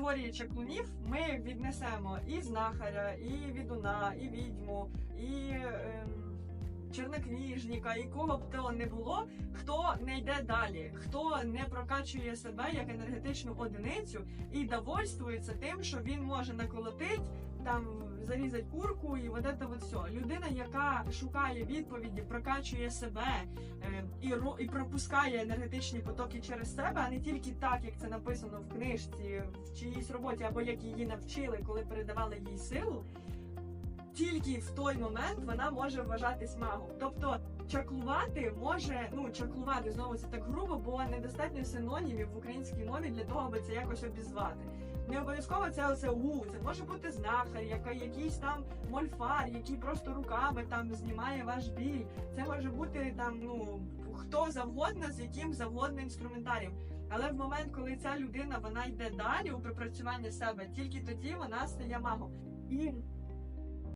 категорії чаклунів ми віднесемо і знахаря, і відуна, і відьму, і ем, чернокніжника, і кого б то не було, хто не йде далі, хто не прокачує себе як енергетичну одиницю і довольствується тим, що він може наколотить, там зарізати курку і вот это вот все. Людина, яка шукає відповіді, прокачує себе е, і, і пропускає енергетичні потоки через себе, а не тільки так, як це написано в книжці, в чиїсь роботі, або як її навчили, коли передавали їй силу. Тільки в той момент вона може вважатись магом. Тобто чаклувати може, ну чаклувати знову це так грубо, бо недостатньо синонімів в українській мові для того, аби це якось обізвати. Не обов'язково це оце у, це може бути знахар, яка, якийсь там мольфар, який просто руками там знімає ваш біль. Це може бути там, ну хто завгодно з яким завгодно інструментарієм. Але в момент, коли ця людина вона йде далі у припрацювання себе, тільки тоді вона стає магом. І